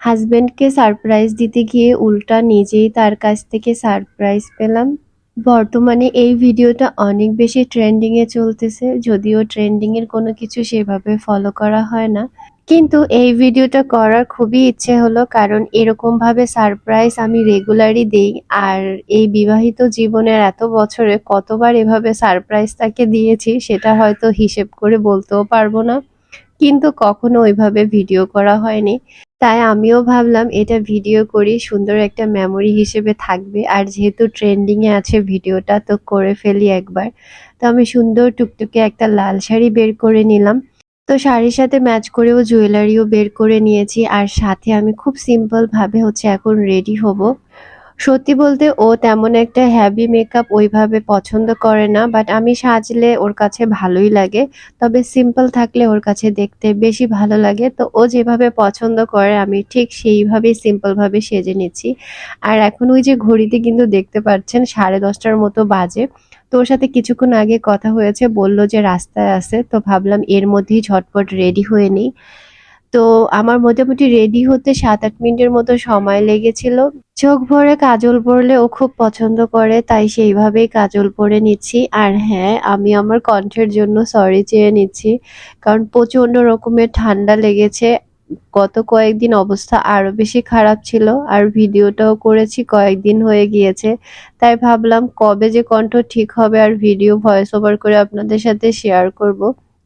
হাজবেন্ডকে সারপ্রাইজ দিতে গিয়ে উল্টা নিজেই তার কাছ থেকে সারপ্রাইজ পেলাম। বর্তমানে এই ভিডিওটা অনেক বেশি ট্রেন্ডিং এ চলতেছে, যদিও ট্রেন্ডিং এর কোনো কিছু সেভাবে ফলো করা হয় না। কিন্তু এই ভিডিওটা করার খুবই ইচ্ছে হলো, কারণ এরকম ভাবে সারপ্রাইজ আমি রেগুলারই দেই, আর এই বিবাহিত জীবনের এত বছরে কতবার এভাবে সারপ্রাইজ তাকে দিয়েছি, সেটা হয়তো হিসেব করে বলতেও পারব না। কিন্তু কখনো ওইভাবে ভিডিও করা হয়নি। তাই আমিও ভাবলাম এটা ভিডিও করি, সুন্দর একটা মেমোরি হিসেবে থাকবে। আর যেহেতু ট্রেন্ডিংয়ে আছে ভিডিওটা তো করে ফেলি একবার। তো আমি সুন্দর টুকটুকে একটা লাল শাড়ি বের করে নিলাম। তো শাড়ির সাথে ম্যাচ করেও জুয়েলারিও বের করে নিয়েছি। আর সাথে আমি খুব সিম্পলভাবে হচ্ছে এখন রেডি হব। সত্যি বলতে ও তেমন একটা হ্যাভি মেকআপ ওইভাবে পছন্দ করে না বাট আমি সাজলে ওর কাছে ভালোই লাগে। তবে সিম্পল থাকলে ওর কাছে দেখতে বেশি ভালো লাগে। তো ও যেভাবে পছন্দ করে, আমি ঠিক সেইভাবেই সিম্পলভাবে সেজে নিচ্ছি। আর এখন ওই যে ঘড়িতে কিন্তু দেখতে পাচ্ছেন, সাড়ে দশটার মতো বাজে। তো ওর সাথে কিছুক্ষণ আগে কথা হয়েছে, বলল যে রাস্তায় আছে। তো ভাবলাম এর মধ্যেই ঝটপট রেডি হয়ে নিই। তো আমার মোটামুটি রেডি হতে সাত আট মিনিটের মতো সময় লেগেছিল। চোখ ভরে কাজল পরলে ও খুব পছন্দ করে, তাই সেইভাবেই কাজল পরে নিচ্ছি। আর হ্যাঁ আমি আমার কণ্ঠের জন্য সরি চেয়ে নিচ্ছি, কারণ প্রচণ্ড রকমের ঠান্ডা লেগেছে। গত কয়েকদিন অবস্থা আরও বেশি খারাপ ছিল, আর ভিডিওটাও করেছি, কয়েকদিন হয়ে গিয়েছে। তাই ভাবলাম কবে যে কণ্ঠ ঠিক হবে আর ভিডিও ভয়েস ওভার করে আপনাদের সাথে শেয়ার করব।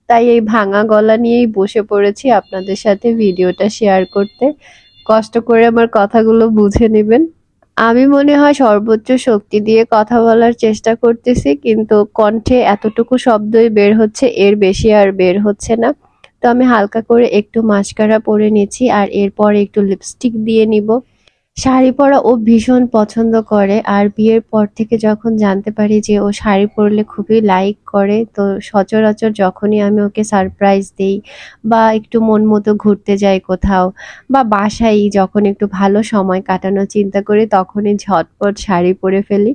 তাই এই ভাঙা গলা নিয়েই বসে পড়েছি আপনাদের সাথে ভিডিওটা শেয়ার করতে। কষ্ট করে আমার কথাগুলো বুঝে নেবেন। আমি মনে হয় সর্বোচ্চ শক্তি দিয়ে কথা বলার চেষ্টা করতেছি, কিন্তু কণ্ঠে এতটুকু শব্দই বের হচ্ছে, এর বেশি আর বের হচ্ছে না। তো আমি হালকা করে একটু মাস্কারা পরে নিচ্ছি আর এরপর একটু লিপস্টিক দিয়ে নিব। শাড়ি পরা ও ভীষণ পছন্দ করে, আর বিয়ের পর থেকে যখন জানতে পারি যে ও শাড়ি পরলে খুবই লাইক করে, তো সচরাচর যখনই আমি ওকে সারপ্রাইজ দিই বা একটু মন মতো ঘুরতে যাই কোথাও বা বাসায় যখন একটু ভালো সময় কাটানোর চিন্তা করি, তখনই ঝটপট শাড়ি পরে ফেলি।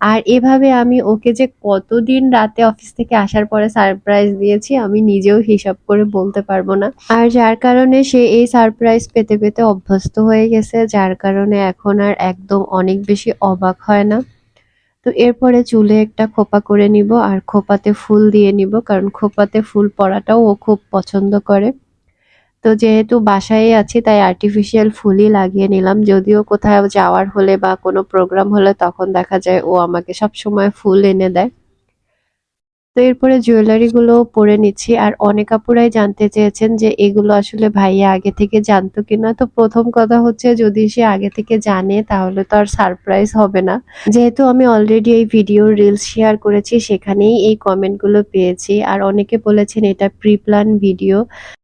আর এভাবে আমি ওকে যে কতদিন রাতে অফিস থেকে আসার পরে সারপ্রাইজ দিয়েছি, আমি নিজেও হিসাব করে বলতে পারব না। আর যার কারণে সে এই সারপ্রাইজ পেতে পেতে অভ্যস্ত হয়ে গেছে, যার কারণে এখন আর একদম অনেক বেশি অবাক হয় না। তো এরপরে চুলে একটা খোপা করে নিব, আর খোপাতে ফুল দিয়ে নিব, কারণ খোপাতে ফুল পরাটাও ও খুব পছন্দ করে। তো যেহেতু বাসায় আছি, তাই আর্টিফিশিয়াল ফুলই লাগিয়ে নিলাম। যদিও কোথাও যাওয়ার হলে বা কোনো প্রোগ্রাম হলে তখন দেখা যায় ও আমাকে সব সময় ফুল এনে দেয়। তো এরপরে জুয়েলারি গুলো পরে নিচ্ছি। আর অনেক আপুরাই জানতে চেয়েছেন যে এগুলো আসলে ভাইয়া আগে থেকে জানতো কিনা। তো প্রথম কথা হচ্ছে যদি সে আগে থেকে জানে তাহলে তো আর সারপ্রাইজ হবে না। যেহেতু আমি অলরেডি এই ভিডিও রিলস শেয়ার করেছি, সেখানেই এই কমেন্টগুলো পেয়েছি। আর অনেকে বলেছেন এটা প্রি প্ল্যান ভিডিও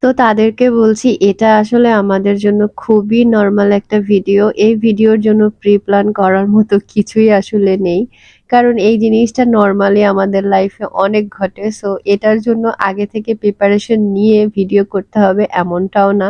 তো তাদেরকে বলছি, এটা আসলে আমাদের জন্য খুবই নর্মাল একটা ভিডিও এই ভিডিওর জন্য প্রি প্ল্যান করার মতো কিছুই আসলে নেই। কারণ এই জিনিসটা নর্মালি আমাদের লাইফে অনেক ঘটে সো এটার জন্য আগে থেকে প্রিপারেশন নিয়ে ভিডিও করতে হবে এমনটাও না।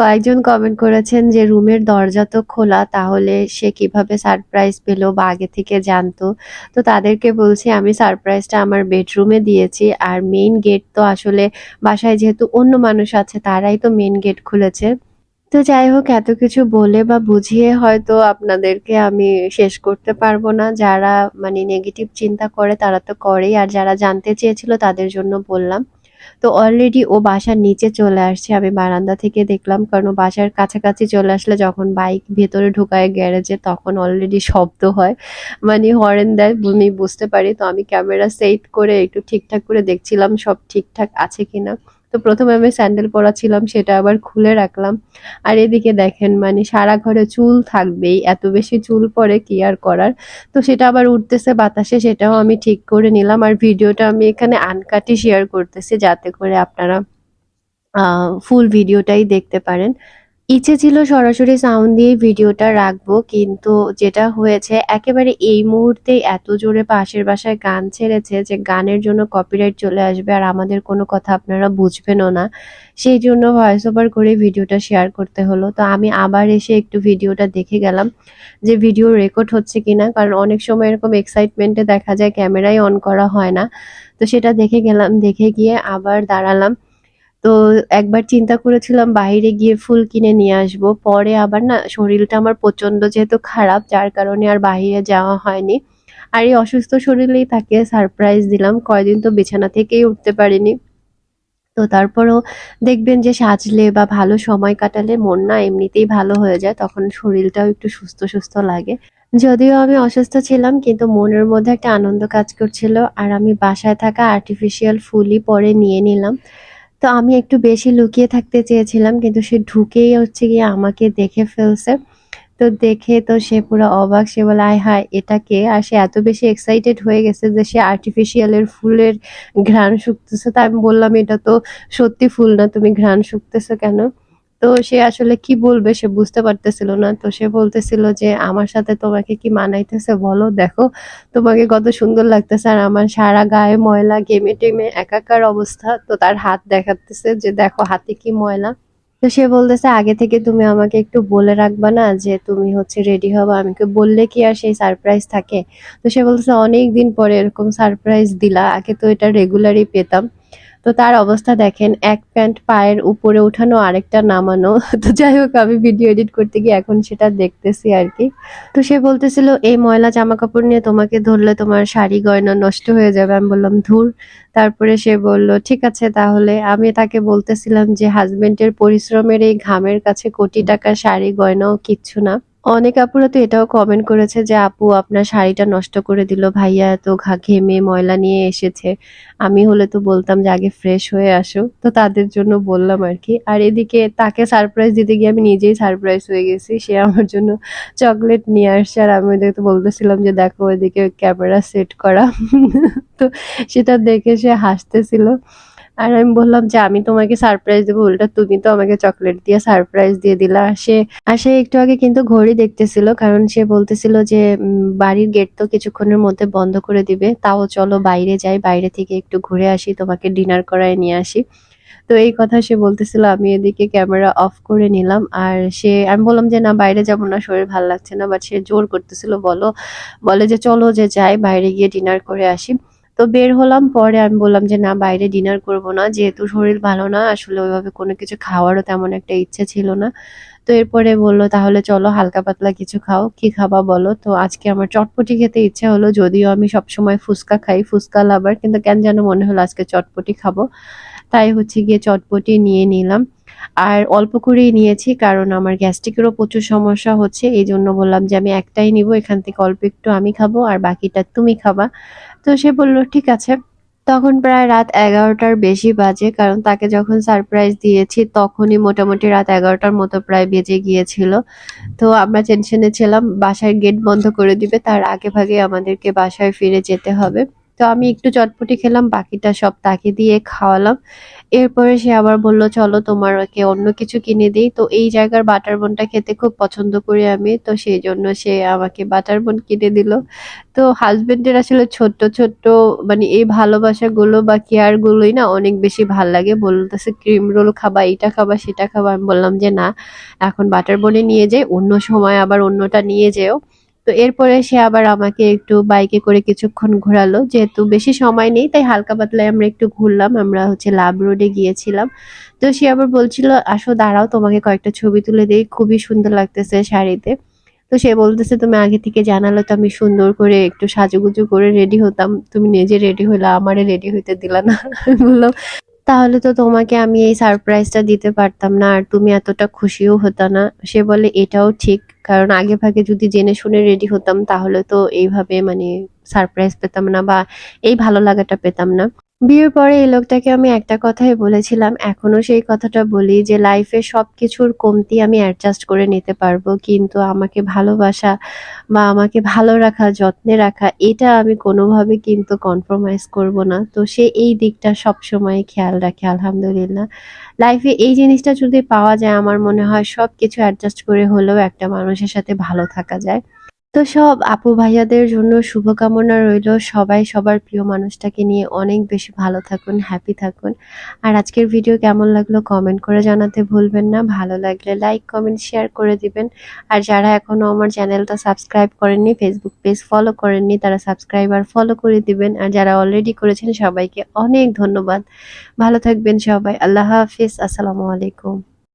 কয়েকজন কমেন্ট করেছেন যে, রুমের দরজা তো খোলা, তাহলে সে কীভাবে সারপ্রাইজ পেল বা আগে থেকে জানতো? তো তাদেরকে বলছি, আমি সারপ্রাইজটা আমার বেডরুমে দিয়েছি, আর মেইন গেট তো আসলে বাসায় যেহেতু অন্য মানুষ আছে, তারাই তো মেইন গেট খুলেছে। তো যাই হোক, এত কিছু বলে বা বুঝিয়ে হয়তো আপনাদেরকে আমি শেষ করতে পারব না। যারা মানে নেগেটিভ চিন্তা করে, তারা তো করেই। আর যারা জানতে চেয়েছিল, তাদের জন্য বললাম। তো অলরেডি ও বাসার নিচে চলে আসছে। আমি বারান্দা থেকে দেখলাম, কারণ বাসার কাছাকাছি চলে আসলে যখন বাইক ভেতরে ঢুকায় গ্যারেজে, তখন অলরেডি শব্দ হয়। মানে হরেন দেয় আমি বুঝতে পারি। তো আমি ক্যামেরা সেট করে একটু ঠিকঠাক করে দেখছিলাম, সব ঠিকঠাক আছে কিনা। তো প্রথমে আমি স্যান্ডেল পরা ছিলাম সেটা আবার খুলে রাখলাম। আর এদিকে দেখেন মানে সারা ঘরে চুল থাকবেই, এত বেশি চুল পরে কি আর করার? তো সেটা আবার উঠতেছে বাতাসে, সেটাও আমি ঠিক করে নিলাম। আর ভিডিওটা আমি এখানে আনকাটি শেয়ার করতেছি, যাতে করে আপনারা ফুল ভিডিওটাই দেখতে পারেন। ইচ্ছে ছিল সরাসরি সাউন্ড দিয়ে ভিডিওটা রাখব, কিন্তু যেটা হয়েছে, একেবারে এই মুহূর্তে এত জোরে পাশের বাসায় গান ছেড়েছে যে গানের জন্য কপিরাইট চলে আসবে আর আমাদের কোনো কথা আপনারা বুঝবেনও না। সেই জন্য ভয়েস ওভার করে ভিডিওটা শেয়ার করতে হলো। তো আমি আবার এসে একটু ভিডিওটা দেখে গেলাম যে ভিডিও রেকর্ড হচ্ছে কিনা, কারণ অনেক সময় এরকম এক্সাইটমেন্টে দেখা যায় ক্যামেরাই অন করা হয় না। তো সেটা দেখে গেলাম, দেখে গিয়ে আবার দাঁড়ালাম। তো একবার চিন্তা করেছিলাম বাইরে গিয়ে ফুল কিনে নিয়ে আসব। পরে আবার না শরীরটা আমার প্রচণ্ড যেহেতু খারাপ, যার কারণে আর বাইরে যাওয়া হয়নি। আর এই অসুস্থ শরীরেই তাকে সারপ্রাইজ দিলাম। কয়দিন তো বিছানা থেকেই উঠতে পারিনি। তো তারপরও দেখবেন যে সাজলে বা ভালো সময় কাটালে মন না এমনিতেই ভালো হয়ে যায়, তখন শরীরটাও একটু সুস্থ সুস্থ লাগে। যদিও আমি অসুস্থ ছিলাম, কিন্তু মনের মধ্যে একটা আনন্দ কাজ করছিল। আর আমি বাসায় থাকা আর্টিফিশিয়াল ফুলই পরে নিয়ে নিলাম। তো আমি একটু বেশি লুকিয়ে থাকতে চেয়েছিলাম, কিন্তু সে ঢুকেই হচ্ছে গিয়ে আমাকে দেখে ফেলছে। তো দেখে তো সে পুরো অবাক, সে বলে, আয় হায়, এটা কে? আর সে এত বেশি এক্সাইটেড হয়ে গেছে যে সে আর্টিফিশিয়ালের ফুলের ঘ্রাণ শুকতেছে। তাই আমি বললাম, এটা তো সত্যি ফুল না, তুমি ঘ্রাণ শুকতেছো কেন? তো সে আসলে কি বলবে সে বুঝতে পারতেছিল না। তো সে বলতেছিল যে, আমার সাথে তোমাকে কি মানাইতেছে? বলো, দেখো। তোমাকে কত সুন্দর লাগতেছে। আর আমার সারা গায়ে ময়লা গেমে টেমে একাকার অবস্থা। তো তার হাত দেখাতেছে যে, দেখো, হাতে কি ময়লা? তো সে বলতেছে, আগে থেকে তুমি আমাকে একটু বলে রাখবা না যে, তুমি হচ্ছে রেডি হবা। আমাকে বললে কি আর সেই সারপ্রাইজ থাকে? তো সে বলতেছে অনেক দিন পরে এরকম সারপ্রাইজ দিলা। আগে তো এটা রেগুলারই পেতাম। তো তার অবস্থা দেখেন, এক প্যান্ট পায়ের উপরে উঠানো, আরেকটা নামানো। তো যাই হোক, আমি ভিডিও এডিট করতে গিয়ে এখন সেটা দেখতেছি আর কি তো সে বলতেছিল, এই ময়লা জামা কাপড় নিয়ে তোমাকে ধরলে তোমার শাড়ি গয়না নষ্ট হয়ে যাবে। আমি বললাম, ধুর। তারপরে সে বলল, ঠিক আছে, তাহলে। আমি তাকে বলতেছিলাম যে হাজবেন্ডের পরিশ্রমের এই ঘামের কাছে কোটি টাকার শাড়ি, গয়নাও কিচ্ছু না। অনেক আপুরা তো এটাও কমেন্ট করেছে যে, আপু, আপনার শাড়িটা নষ্ট করে দিল ভাইয়া এত ঘা ঘেমে ময়লা নিয়ে এসেছে। আমি হলে তো বলতাম যে, আগে ফ্রেশ হয়ে আসো। তো তাদের জন্য বললাম আর কি। আর এদিকে তাকে সারপ্রাইজ দিতে গিয়ে আমি নিজেই সারপ্রাইজ হয়ে গেছি। সে আমার জন্য চকলেট নিয়ে আসছে। আর আমি ওদেরকে বলতেছিলাম যে, দেখো, ওইদিকে ক্যামেরা সেট করা। তো সেটা দেখে সে হাসতেছিল। আর আমি বললাম যে, আমি তোমাকে সারপ্রাইজ দেবো, উল্টা তুমি তো আমাকে চকলেট দিয়ে সারপ্রাইজ দিয়ে দিলা। সে, আর সে একটু আগে কিন্তু ঘড়ি দেখতেছিল, কারণ সে বলতেছিল যে বাড়ির গেট তো কিছুক্ষণের মধ্যে বন্ধ করে দিবে। তাও চলো বাইরে যাই, বাইরে থেকে একটু ঘুরে আসি, তোমাকে ডিনার করায় নিয়ে আসি। তো এই কথা সে বলতেছিল, আমি এদিকে ক্যামেরা অফ করে নিলাম। আর সে, আমি বললাম যে, না, বাইরে যাব না, শরীর ভালো লাগছে না। বাট সে জোর করতেছিল, বলো। বলে যে, চলো যে, যাই, বাইরে গিয়ে ডিনার করে আসি। তো বের হলাম, পরে আমি বললাম যে, না, বাইরে ডিনার করব না, যেহেতু শরীর ভালো না, আসলে ওইভাবে কোনো কিছু খাওয়ারও তেমন একটা ইচ্ছে ছিল না। তো এরপরে বলল, তাহলে চলো, হালকা পাতলা কিছু খাও, কি খাবা বলো? তো আজকে আমার চটপটি খেতে ইচ্ছে হলো, যদিও আমি সবসময় ফুচকা খাই, ফুচকা লাভার, কিন্তু কেন যেন মনে হলো আজকে চটপটি খাব। তাই হচ্ছে গিয়ে চটপটি নিয়ে নিলাম। আর অল্প করেই নিয়েছি, কারণ আমার গ্যাস্ট্রিকেরও প্রচুর সমস্যা হচ্ছে এই জন্য বললাম যে, আমি একটাই নিব, এখান থেকে অল্প একটু আমি খাব, আর বাকিটা তুমি খাবা। তো সে বলল, ঠিক আছে। তখন প্রায় রাত এগারোটার বেশি বাজে, কারণ তাকে যখন সারপ্রাইজ দিয়েছি, তখনই মোটামুটি রাত এগারোটার মতো প্রায় বেজে গিয়েছিল। তো আমরা টেনশনে ছিলাম বাসায় গেট বন্ধ করে দিবে, তার আগে ভাগে আমাদেরকে বাসায় ফিরে যেতে হবে। তো আমি একটু চটপটি খেলাম, বাকিটা সব তাকে দিয়ে খাওয়ালাম। এরপরে সে আবার বলল, চলো তোমার ওকে অন্য কিছু কিনে দিই। তো এই জায়গার বাটার বোনটা খেতে খুব পছন্দ করি আমি, তো সেই জন্য সে আমাকে বাটার বোন কিনে দিল। তো হাজবেন্ডের আসলে ছোট্ট ছোট্ট মানে এই ভালোবাসাগুলো বা কেয়ার গুলোই না অনেক বেশি ভালো লাগে। বলতেছে, ক্রিম রোল খাবা এটা খাবা, সেটা খাবা। আমি বললাম যে, না, এখন বাটার বনে নিয়ে যাই অন্য সময় আবার অন্যটা নিয়ে যেও। তো এরপরে সে আবার আমাকে একটু বাইকে করে কিছুক্ষণ ঘোরালো। যেহেতু বেশি সময় নেই, তাই হালকা পাতলায় আমরা একটু ঘুরলাম। আমরা হচ্ছে লাভ রোডে গিয়েছিলাম। তো সে আবার বলছিল, আসো, দাঁড়াও, তোমাকে কয়েকটা ছবি তুলে দিই। খুবই সুন্দর লাগতেছে শাড়িতে। তো সে বলতেছে, তুমি আগে থেকে জানালে তো আমি সুন্দর করে একটু সাজুগুজু করে রেডি হতাম। তুমি নিজে রেডি হইলা, আমারে রেডি হইতে দিলা না। বললাম, তাহলে তো তোমাকে আমি এই সারপ্রাইজটা দিতে পারতাম না, আর তুমি এতটা খুশিও হতা না। সে বলে, এটাও ঠিক কারণ আগে ভাগে যদি জেনে শুনে রেডি হতাম, তাহলে তো এইভাবে মানে সারপ্রাইজ পেতাম না বা এই ভালো লাগাটা পেতাম না। বিয়ের পরে এই লোকটাকে আমি একটা কথাই বলেছিলাম, এখনও সেই কথাটা বলি যে লাইফে সবকিছুর কমতি আমি অ্যাডজাস্ট করে নিতে পারব, কিন্তু আমাকে ভালোবাসা বা আমাকে ভালো রাখা, যত্নে রাখা, এটা আমি কোনোভাবে কিন্তু কম্প্রোমাইজ করব না। তো সে এই দিকটা সব সময় খেয়াল রাখে, আলহামদুলিল্লাহ। লাইফে এই জিনিসটা যদি পাওয়া যায়, আমার মনে হয় সব কিছু অ্যাডজাস্ট করে হলেও একটা মানুষের সাথে ভালো থাকা যায়। তো সব আপু ভাইয়াদের জন্য শুভকামনা রইল। সবাই সবার প্রিয় মানুষটাকে নিয়ে অনেক বেশি ভালো থাকুন হ্যাপি থাকুন। আর আজকের ভিডিও কেমন লাগল কমেন্ট করে জানাতে ভুলবেন না। ভালো লাগলে লাইক কমেন্ট শেয়ার করে দিবেন। আর যারা এখনও আমার চ্যানেলটা সাবস্ক্রাইব করেননি ফেসবুক পেজ ফলো করেননি, তারা সাবস্ক্রাইব আর ফলো করে দিবেন। আর যারা অলরেডি করেছেন, সবাইকে অনেক ধন্যবাদ। ভালো থাকবেন সবাই। আল্লাহ হাফিজ। আসসালামু আলাইকুম।